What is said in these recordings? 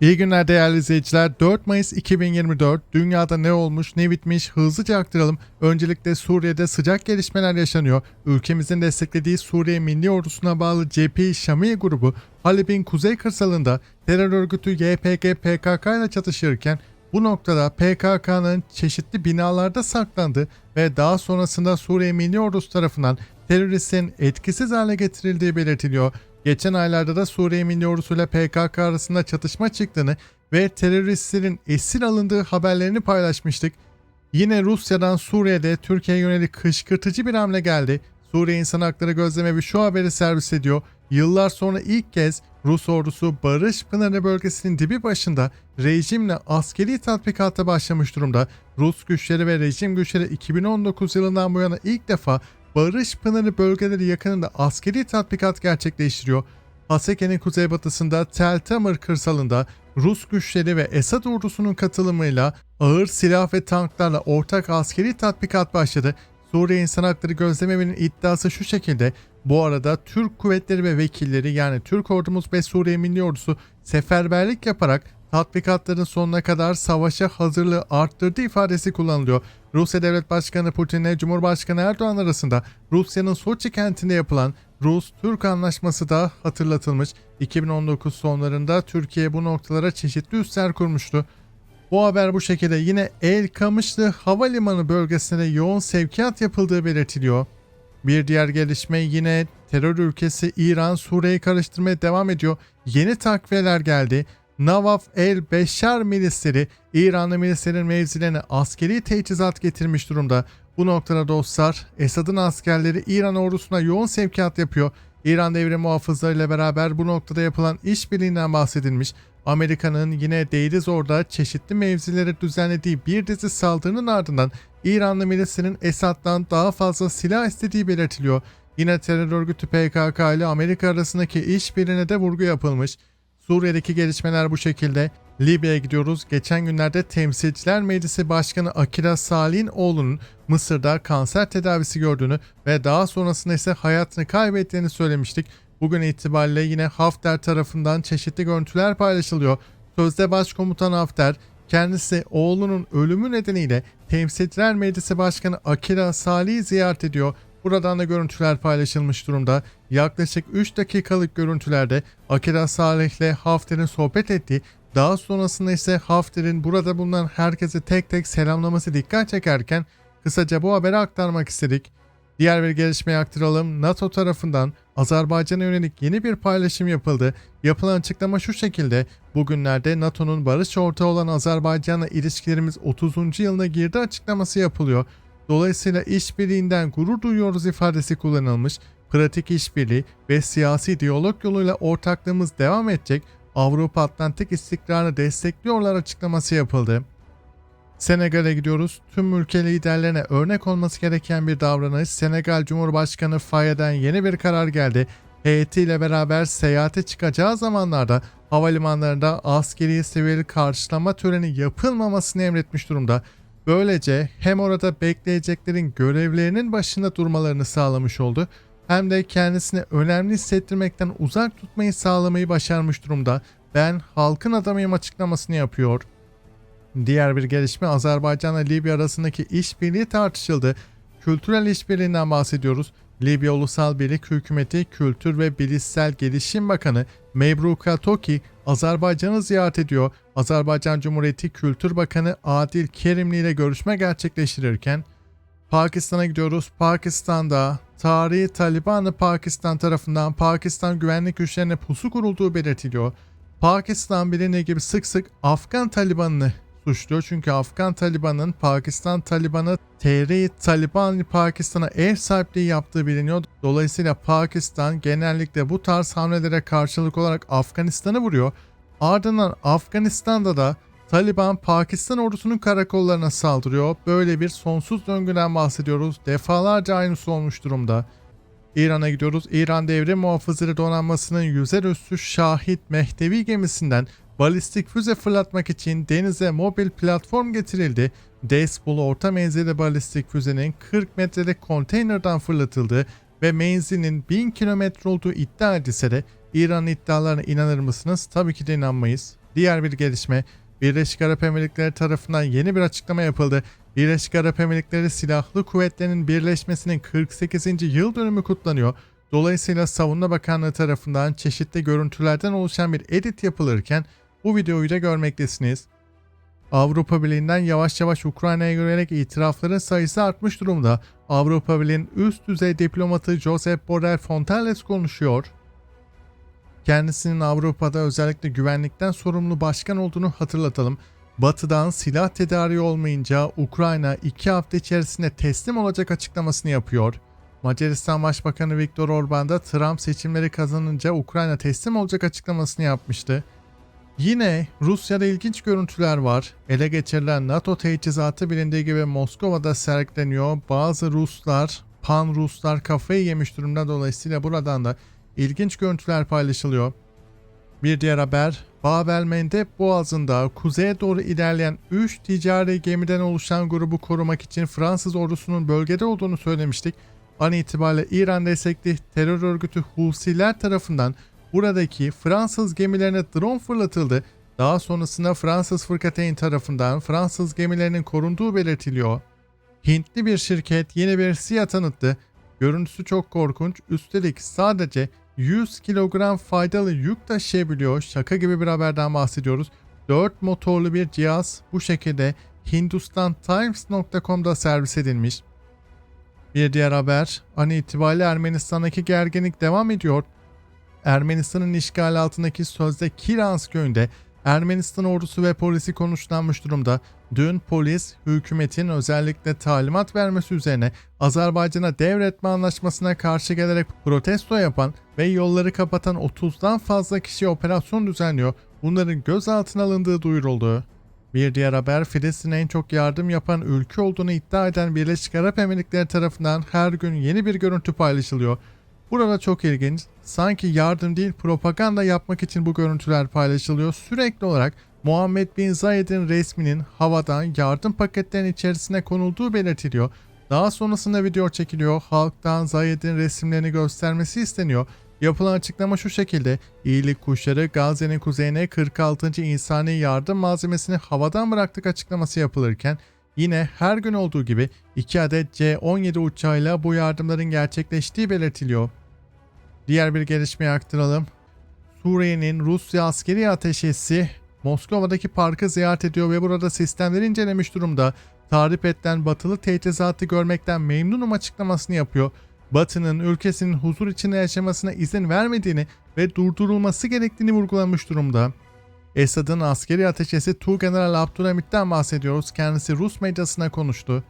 İyi günler değerli izleyiciler. 4 Mayıs 2024 dünyada ne olmuş ne bitmiş hızlıca aktaralım. Öncelikle Suriye'de sıcak gelişmeler yaşanıyor. Ülkemizin desteklediği Suriye Milli Ordusu'na bağlı cephe Şamiye grubu Halep'in kuzey kırsalında terör örgütü YPG PKK ile çatışırken bu noktada PKK'nın çeşitli binalarda saklandı ve daha sonrasında Suriye Milli Ordusu tarafından teröristin etkisiz hale getirildiği belirtiliyor. Geçen aylarda da Suriye Milli Ordusu ile PKK arasında çatışma çıktığını ve teröristlerin esir alındığı haberlerini paylaşmıştık. Yine Rusya'dan Suriye'de Türkiye'ye yönelik kışkırtıcı bir hamle geldi. Suriye İnsan Hakları Gözlemevi şu haberi servis ediyor. Yıllar sonra ilk kez Rus ordusu Barış Pınarı bölgesinin dibi başında rejimle askeri tatbikata başlamış durumda. Rus güçleri ve rejim güçleri 2019 yılından bu yana ilk defa Barış Pınarı bölgeleri yakınında askeri tatbikat gerçekleştiriyor. Haseke'nin kuzeybatısında Tel Tamir kırsalında Rus güçleri ve Esad ordusunun katılımıyla ağır silah ve tanklarla ortak askeri tatbikat başladı. Suriye İnsan Hakları Gözlemevi'nin iddiası şu şekilde. Bu arada Türk kuvvetleri ve vekilleri yani Türk ordumuz ve Suriye Milli Ordusu seferberlik yaparak tatbikatların sonuna kadar savaşa hazırlığı arttırdı ifadesi kullanılıyor. Rusya Devlet Başkanı Putin ile Cumhurbaşkanı Erdoğan arasında Rusya'nın Soçi kentinde yapılan Rus-Türk anlaşması da hatırlatılmış. 2019 sonlarında Türkiye bu noktalara çeşitli üsler kurmuştu. Bu haber bu şekilde yine El Kamışlı Havalimanı bölgesine yoğun sevkiyat yapıldığı belirtiliyor. Bir diğer gelişme yine terör ülkesi İran Suriye'yi karıştırmaya devam ediyor. Yeni takviyeler geldi. Nawaf el Beşar milisleri İranlı milislerin mevzilerine askeri teçhizat getirmiş durumda. Bu noktada dostlar Esad'ın askerleri İran ordusuna yoğun sevkiyat yapıyor. İran devrim muhafızlarıyla beraber bu noktada yapılan işbirliğinden bahsedilmiş. Amerika'nın yine Deir orada çeşitli mevzilere düzenlediği bir dizi saldırının ardından İranlı milislerin Esad'dan daha fazla silah istediği belirtiliyor. Yine terör örgütü PKK ile Amerika arasındaki işbirliğine de vurgu yapılmış. Suriye'deki gelişmeler bu şekilde. Libya'ya gidiyoruz. Geçen günlerde Temsilciler Meclisi Başkanı Akila Salih'in oğlunun Mısır'da kanser tedavisi gördüğünü ve daha sonrasında ise hayatını kaybettiğini söylemiştik. Bugün itibariyle yine Hafter tarafından çeşitli görüntüler paylaşılıyor. Sözde Başkomutan Hafter kendisi oğlunun ölümü nedeniyle Temsilciler Meclisi Başkanı Akila Salih'i ziyaret ediyor. Buradan da görüntüler paylaşılmış durumda. Yaklaşık 3 dakikalık görüntülerde Akira Salih ile Hafter'in sohbet ettiği, daha sonrasında ise Hafter'in burada bulunan herkese tek tek selamlaması dikkat çekerken kısaca bu haberi aktarmak istedik. Diğer bir gelişmeyi aktaralım. NATO tarafından Azerbaycan'a yönelik yeni bir paylaşım yapıldı. Yapılan açıklama şu şekilde. Bugünlerde NATO'nun barış ortağı olan Azerbaycan'la ilişkilerimiz 30. yılına girdi açıklaması yapılıyor. Dolayısıyla işbirliğinden gurur duyuyoruz ifadesi kullanılmış. Pratik işbirliği ve siyasi diyalog yoluyla ortaklığımız devam edecek. Avrupa Atlantik istikrarını destekliyorlar açıklaması yapıldı. Senegal'e gidiyoruz. Tüm ülke liderlerine örnek olması gereken bir davranış. Senegal Cumhurbaşkanı Faye'den yeni bir karar geldi. Heyetiyle beraber seyahate çıkacağı zamanlarda havalimanlarında askeri seviyeli karşılama töreni yapılmamasını emretmiş durumda. Böylece hem orada bekleyeceklerin görevlerinin başında durmalarını sağlamış oldu hem de kendisini önemli hissettirmekten uzak tutmayı sağlamayı başarmış durumda. Ben halkın adamıyım açıklamasını yapıyor. Diğer bir gelişme Azerbaycan ile Libya arasındaki işbirliği tartışıldı. Kültürel işbirliğinden bahsediyoruz. Libya Ulusal Birlik Hükümeti Kültür ve Bilişsel Gelişim Bakanı Mebruka Toki Azerbaycan'ı ziyaret ediyor. Azerbaycan Cumhuriyeti Kültür Bakanı Adil Kerimli ile görüşme gerçekleştirirken Pakistan'a gidiyoruz. Pakistan'da tarihi Taliban'ı Pakistan tarafından Pakistan güvenlik güçlerine pusu kurulduğu belirtiliyor. Pakistan bilindiği gibi sık sık Afgan Taliban'ını suçluyor. Çünkü Afgan Taliban'ın Pakistan Taliban'ı TR Taliban Pakistan'a ev sahipliği yaptığı biliniyor. Dolayısıyla Pakistan genellikle bu tarz hamlelere karşılık olarak Afganistan'ı vuruyor. Ardından Afganistan'da da Taliban Pakistan ordusunun karakollarına saldırıyor. Böyle bir sonsuz döngüden bahsediyoruz. Defalarca aynısı olmuş durumda. İran'a gidiyoruz. İran Devrim Muhafızları Donanması'nın yüzer üstü Şahit Mehdevi gemisinden balistik füze fırlatmak için denize mobil platform getirildi. Despol orta menzilli balistik füzenin 40 metrelik konteynerden fırlatıldı ve menzilinin 1000 kilometre olduğu iddia edilse de İran'ın iddialarına inanır mısınız? Tabii ki de inanmayız. Diğer bir gelişme Birleşik Arap Emirlikleri tarafından yeni bir açıklama yapıldı. Birleşik Arap Emirlikleri Silahlı Kuvvetleri'nin birleşmesinin 48. yıl dönümü kutlanıyor. Dolayısıyla Savunma Bakanlığı tarafından çeşitli görüntülerden oluşan bir edit yapılırken bu videoyu da görmektesiniz. Avrupa Birliği'nden yavaş yavaş Ukrayna'ya yönelik itirafların sayısı artmış durumda. Avrupa Birliği'nin üst düzey diplomatı Josep Borrell Fontelles konuşuyor. Kendisinin Avrupa'da özellikle güvenlikten sorumlu başkan olduğunu hatırlatalım. Batı'dan silah tedariği olmayınca Ukrayna 2 hafta içerisinde teslim olacak açıklamasını yapıyor. Macaristan Başbakanı Viktor Orban da Trump seçimleri kazanınca Ukrayna teslim olacak açıklamasını yapmıştı. Yine Rusya'da ilginç görüntüler var. Ele geçirilen NATO teçhizatı bilindiği gibi Moskova'da sergileniyor. Bazı Ruslar, pan Ruslar kafayı yemiş durumda dolayısıyla buradan da ilginç görüntüler paylaşılıyor. Bir diğer haber, Babel Mendeb Boğazı'nda kuzeye doğru ilerleyen 3 ticari gemiden oluşan grubu korumak için Fransız ordusunun bölgede olduğunu söylemiştik. An itibariyle İran destekli terör örgütü Husiler tarafından buradaki Fransız gemilerine drone fırlatıldı. Daha sonrasında Fransız Fırkateyn tarafından Fransız gemilerinin korunduğu belirtiliyor. Hintli bir şirket yeni bir SİHA tanıttı. Görüntüsü çok korkunç. Üstelik sadece 100 kilogram faydalı yük taşıyabiliyor. Şaka gibi bir haberden bahsediyoruz. 4 motorlu bir cihaz bu şekilde hindustantimes.com'da servis edilmiş. Bir diğer haber an itibariyle Ermenistan'daki gerginlik devam ediyor. Ermenistan'ın işgali altındaki sözde Kirans köyünde Ermenistan ordusu ve polisi konuşlanmış durumda. Dün polis hükümetin özellikle talimat vermesi üzerine Azerbaycan'a devretme anlaşmasına karşı gelerek protesto yapan ve yolları kapatan 30'dan fazla kişi operasyon düzenliyor. Bunların gözaltına alındığı duyuruldu. Bir diğer haber Filistin'e en çok yardım yapan ülke olduğunu iddia eden Birleşik Arap Emirlikleri tarafından her gün yeni bir görüntü paylaşılıyor. Burada çok ilginç. Sanki yardım değil propaganda yapmak için bu görüntüler paylaşılıyor. Sürekli olarak Muhammed Bin Zayed'in resminin havadan yardım paketlerinin içerisine konulduğu belirtiliyor. Daha sonrasında video çekiliyor. Halktan Zayed'in resimlerini göstermesi isteniyor. Yapılan açıklama şu şekilde. İyilik kuşları Gazze'nin kuzeyine 46. insani yardım malzemesini havadan bıraktık açıklaması yapılırken Yine her gün olduğu gibi 2 adet C-17 uçağıyla bu yardımların gerçekleştiği belirtiliyor. Diğer bir gelişmeyi aktaralım. Suriye'nin Rusya askeri ateşesi Moskova'daki parkı ziyaret ediyor ve burada sistemleri incelemiş durumda. Tarif edilen batılı teçhizatı görmekten memnunum açıklamasını yapıyor. Batı'nın ülkesinin huzur içinde yaşamasına izin vermediğini ve durdurulması gerektiğini vurgulamış durumda. Esad'ın askeri ateşesi Tuğgeneral Abdülhamit'ten bahsediyoruz. Kendisi Rus medyasına konuştu.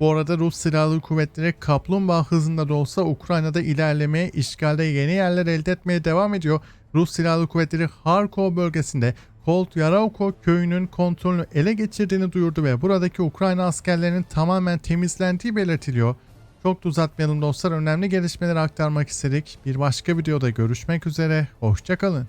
Bu arada Rus Silahlı Kuvvetleri kaplumbağa hızında da olsa Ukrayna'da ilerlemeye, işgalde yeni yerler elde etmeye devam ediyor. Rus Silahlı Kuvvetleri Harkov bölgesinde Kolt Yarovko köyünün kontrolünü ele geçirdiğini duyurdu ve buradaki Ukrayna askerlerinin tamamen temizlendiği belirtiliyor. Çok da uzatmayalım dostlar önemli gelişmeleri aktarmak istedik. Bir başka videoda görüşmek üzere, hoşçakalın.